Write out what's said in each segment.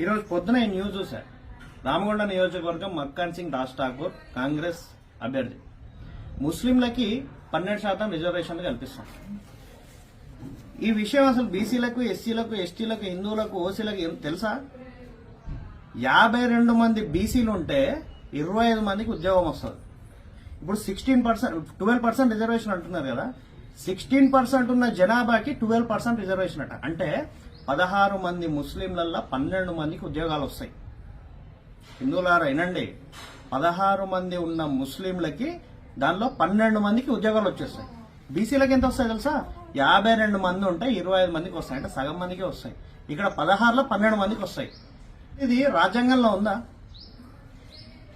ఈరోజు పొద్దున ఈ న్యూస్ చూసా రామగుండ నియోజకవర్గం మక్కాన్ సింగ్ రాజ్ ఠాకూర్ కాంగ్రెస్ అభ్యర్థి. ముస్లింలకి పన్నెండు శాతం రిజర్వేషన్లు కల్పిస్తాం. ఈ విషయం అసలు బీసీలకు ఎస్సీలకు ఎస్టీలకు హిందువులకు ఓసీలకు తెలుసా? యాభై రెండు మంది బీసీలు ఉంటే ఇరవై ఐదు మందికి ఉద్యోగం వస్తుంది. ఇప్పుడు sixteen percent twelve percent reservation అంటున్నారు కదా. సిక్స్టీన్ పర్సెంట్ ఉన్న జనాభాకి ట్వెల్వ్ పర్సెంట్ రిజర్వేషన్ అట. అంటే పదహారు మంది ముస్లింలల్లో పన్నెండు మందికి ఉద్యోగాలు వస్తాయి. హిందువులారా వినండి. పదహారు మంది ఉన్న ముస్లింలకి దానిలో పన్నెండు మందికి ఉద్యోగాలు వచ్చేస్తాయి. బీసీలకు ఎంత వస్తాయి తెలుసా? యాభై రెండు మంది ఉంటే ఇరవై ఐదు మందికి వస్తాయి. అంటే సగం మందికి వస్తాయి. ఇక్కడ పదహారులో పన్నెండు మందికి వస్తాయి. ఇది రాజ్యాంగంలో ఉందా?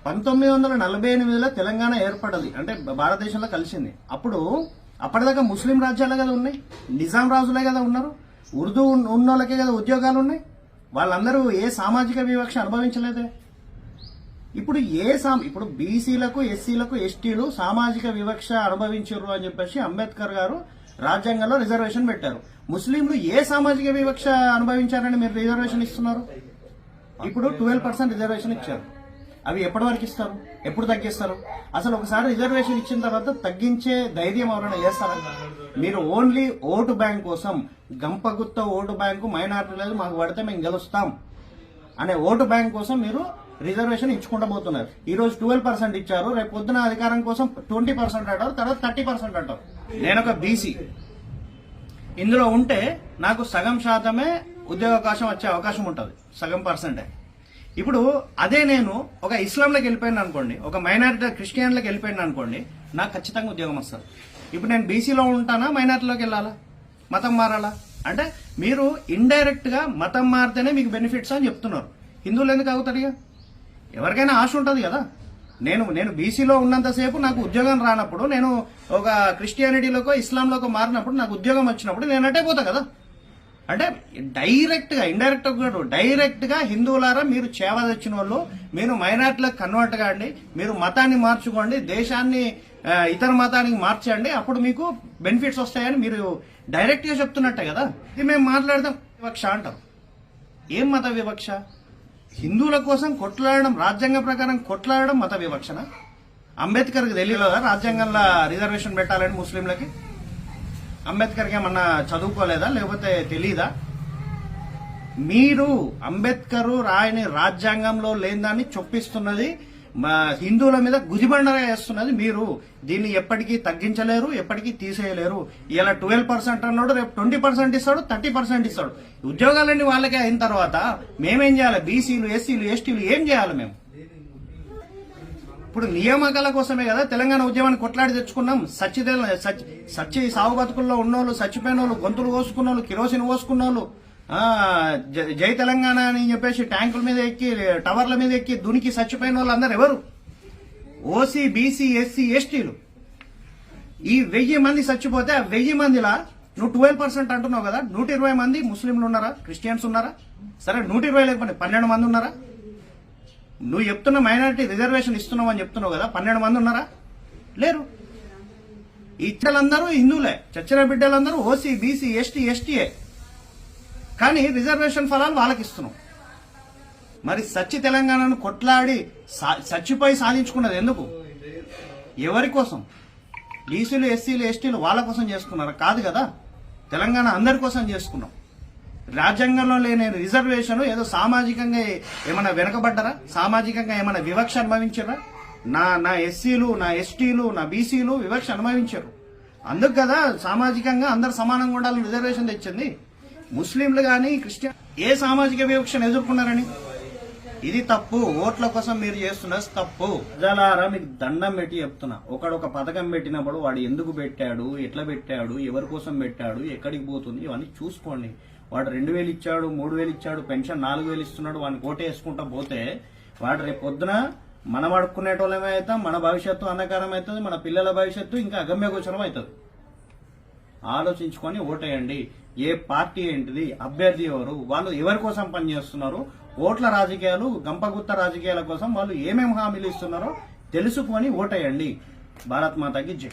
పంతొమ్మిది వందల నలభై ఎనిమిదిలో తెలంగాణ ఏర్పడది. అంటే భారతదేశంలో కలిసింది. అప్పుడు అప్పటిదాకా ముస్లిం రాజ్యాలే కదా ఉన్నాయి నిజాం రాజులే కదా ఉన్నారు ఉర్దూ ఉన్న- ఉన్నోళ్ళకే కదా ఉద్యోగాలు ఉన్నాయి. వాళ్ళందరూ ఏ సామాజిక వివక్ష అనుభవించలేదే. ఇప్పుడు ఏ సాం ఇప్పుడు బీసీలకు ఎస్సీలకు ఎస్టీలు సామాజిక వివక్ష అనుభవించారు అని చెప్పేసి అంబేద్కర్ గారు రాజ్యాంగంలో రిజర్వేషన్ పెట్టారు. ముస్లింలు ఏ సామాజిక వివక్ష అనుభవించారని మీరు రిజర్వేషన్ ఇస్తున్నారు? ఇప్పుడు ట్వెల్వ్ పర్సెంట్ రిజర్వేషన్ ఇచ్చారు. అవి ఎప్పటి వరకు ఇస్తారు? ఎప్పుడు తగ్గిస్తారు? అసలు ఒకసారి రిజర్వేషన్ ఇచ్చిన తర్వాత తగ్గించే ధైర్యం ఎవరైనా చేస్తారా? మీరు ఓన్లీ ఓటు బ్యాంక్ కోసం గంపగుత్త ఓటు బ్యాంకు మైనార్టీలు మాకు పడితే మేము గెలుస్తాం అనే ఓటు బ్యాంక్ కోసం మీరు రిజర్వేషన్ ఇచ్చుకుంటూ పోతున్నారు. ఈ రోజు ట్వెల్వ్ పర్సెంట్ ఇచ్చారు రేపు పొద్దున అధికారం కోసం ట్వంటీ పర్సెంట్ అంటారు తర్వాత థర్టీ పర్సెంట్ అంటారు. నేను ఒక బీసీ. ఇందులో ఉంటే నాకు సగం శాతమే ఉద్యోగావకాశం వచ్చే అవకాశం ఉంటుంది సగం పర్సెంటే. ఇప్పుడు అదే నేను ఒక ఇస్లాంలోకి వెళ్ళిపోయాను అనుకోండి ఒక మైనారిటీ క్రిస్టియన్లోకి వెళ్ళిపోయాను అనుకోండి నాకు ఖచ్చితంగా ఉద్యోగం వస్తుంది. ఇప్పుడు నేను బీసీలో ఉంటానా మైనారిటీలోకి వెళ్ళాలా? మతం మారాలా? అంటే మీరు ఇండైరెక్ట్గా మతం మారితేనే మీకు బెనిఫిట్స్ అని చెప్తున్నారు. హిందువులు ఎందుకు అవుతారు ఇక? ఎవరికైనా ఆశ ఉంటుంది కదా. నేను నేను బీసీలో ఉన్నంతసేపు నాకు ఉద్యోగం రానప్పుడు నేను ఒక క్రిస్టియానిటీలోకో ఇస్లాంలోకో మారినప్పుడు నాకు ఉద్యోగం వచ్చినప్పుడు నేను అటే పోతా కదా. అంటే డైరెక్ట్గా ఇండైరెక్ట్గా డైరెక్ట్గా హిందువులారా మీరు చేవ తెచ్చిన వాళ్ళు మీరు మైనార్టీలకు కన్వర్ట్ కాండి మీరు మతాన్ని మార్చుకోండి దేశాన్ని ఇతర మతానికి మార్చండి అప్పుడు మీకు బెనిఫిట్స్ వస్తాయని మీరు డైరెక్ట్గా చెప్తున్నట్టే కదా. ఇది మేము మాట్లాడదాం వివక్ష అంటారు. ఏం మత వివక్ష? హిందువుల కోసం కొట్లాడడం రాజ్యాంగ ప్రకారం కొట్లాడడం మత వివక్షన? అంబేద్కర్కి తెలియలేదా రాజ్యాంగంలో రిజర్వేషన్ పెట్టాలని ముస్లింలకి? అంబేద్కర్ ఏమన్నా చదువుకోలేదా? లేకపోతే తెలీదా? మీరు అంబేద్కర్ రాయని రాజ్యాంగంలో లేని చొప్పిస్తున్నది మా హిందువుల మీద గుదిబండగా వేస్తున్నది మీరు. దీన్ని ఎప్పటికీ తగ్గించలేరు ఎప్పటికీ తీసేయలేరు. ఇలా ట్వెల్వ్ పర్సెంట్ అన్నాడు రేపు ట్వంటీ పర్సెంట్ ఇస్తాడు థర్టీ పర్సెంట్ ఇస్తాడు. ఉద్యోగాలన్నీ వాళ్ళకే అయిన తర్వాత మేమేం చేయాలి? బీసీలు ఎస్సీలు ఎస్టీలు ఏం చేయాలి మేము? ఇప్పుడు నియామకాల కోసమే కదా తెలంగాణ ఉద్యమాన్ని కొట్లాడి తెచ్చుకున్నాం. సచ్చి సచ్చి సచ్చి సాగు బతుకుల్లో ఉన్నోళ్ళు చచ్చిపోయిన వాళ్ళు గొంతులు కోసుకున్న వాళ్ళు కిరోసిన్ కోసుకున్న వాళ్ళు జ- జై తెలంగాణ అని చెప్పేసి ట్యాంకుల మీద ఎక్కి టవర్ల మీద ఎక్కి దునికి చచ్చిపోయిన వాళ్ళు అందరు ఎవరు? ఓసీ బీసీ ఎస్సీ ఎస్టీలు. ఈ వెయ్యి మంది చచ్చిపోతే ఆ వెయ్యి మందిలా నువ్వు ట్వెల్వ్ పర్సెంట్ అంటున్నావు కదా నూట ఇరవై మంది ముస్లింలు ఉన్నారా క్రిస్టియన్స్ ఉన్నారా? సరే నూట ఇరవై లేకపోతే పన్నెండు మంది ఉన్నారా? నువ్వు చెప్తున్న మైనారిటీ రిజర్వేషన్ ఇస్తున్నావు అని చెప్తున్నావు కదా పన్నెండు మంది ఉన్నారా? లేరు. ఇచ్చలందరూ హిందువులే చచ్చిన బిడ్డలందరూ ఓసీ బీసీ ఎస్టీ ఎస్టీఏ కానీ రిజర్వేషన్ ఫలాలు వాళ్ళకి ఇస్తున్నాం మరి సచ్చి తెలంగాణను కొట్లాడి సా- చచ్చిపోయి సాధించుకున్నది ఎందుకు? ఎవరి కోసం? బీసీలు ఎస్సీలు ఎస్టీలు వాళ్ళ కోసం చేసుకున్నారు? కాదు కదా. తెలంగాణ అందరి కోసం చేసుకున్నాం. రాజ్యాంగంలో లేని రిజర్వేషన్ ఏదో సామాజికంగా ఏమైనా వెనకబడ్డరా? సామాజికంగా ఏమైనా వివక్ష అనుభవించరా? నా నా ఎస్సీలు నా ఎస్టీలు నా బీసీలు వివక్ష అనుభవించారు. అందుకు కదా సామాజికంగా అందరు సమానంగా ఉండాలని రిజర్వేషన్ తెచ్చింది. ముస్లింలు కానీ క్రిస్టియన్ ఏ సామాజిక వివక్షను ఎదుర్కొన్నారని? ఇది తప్పు ఓట్ల కోసం మీరు చేస్తున్నది తప్పు. ప్రజలారా మీకు దండం పెట్టి చెప్తున్నా. ఒకడు ఒక పథకం పెట్టినప్పుడు వాడు ఎందుకు పెట్టాడు ఎట్లా పెట్టాడు ఎవరి కోసం పెట్టాడు ఎక్కడికి పోతుంది ఇవన్నీ చూసుకోండి. వాడు రెండు వేలు ఇచ్చాడు మూడు వేలు ఇచ్చాడు పెన్షన్ నాలుగు వేలు ఇస్తున్నాడు వాడిని కోట వేసుకుంటా పోతే వాడు రేపు పొద్దున మనం అడుక్కునేటోళ్ళమే అవుతాం మన భవిష్యత్తు అంధకారం అవుతుంది మన పిల్లల భవిష్యత్తు ఇంకా అగమ్యగోచరం అవుతుంది ఆలోచించుకొని ఓటేయండి. ఏ పార్టీ ఏంటిది అభ్యర్థి ఎవరు వాళ్ళు ఎవరి కోసం పనిచేస్తున్నారు ఓట్ల రాజకీయాలు గంపగుత్త రాజకీయాల కోసం వాళ్ళు ఏమేమి హామీలు ఇస్తున్నారో తెలుసుకొని ఓటేయండి. భారత్ మాతాకి జై.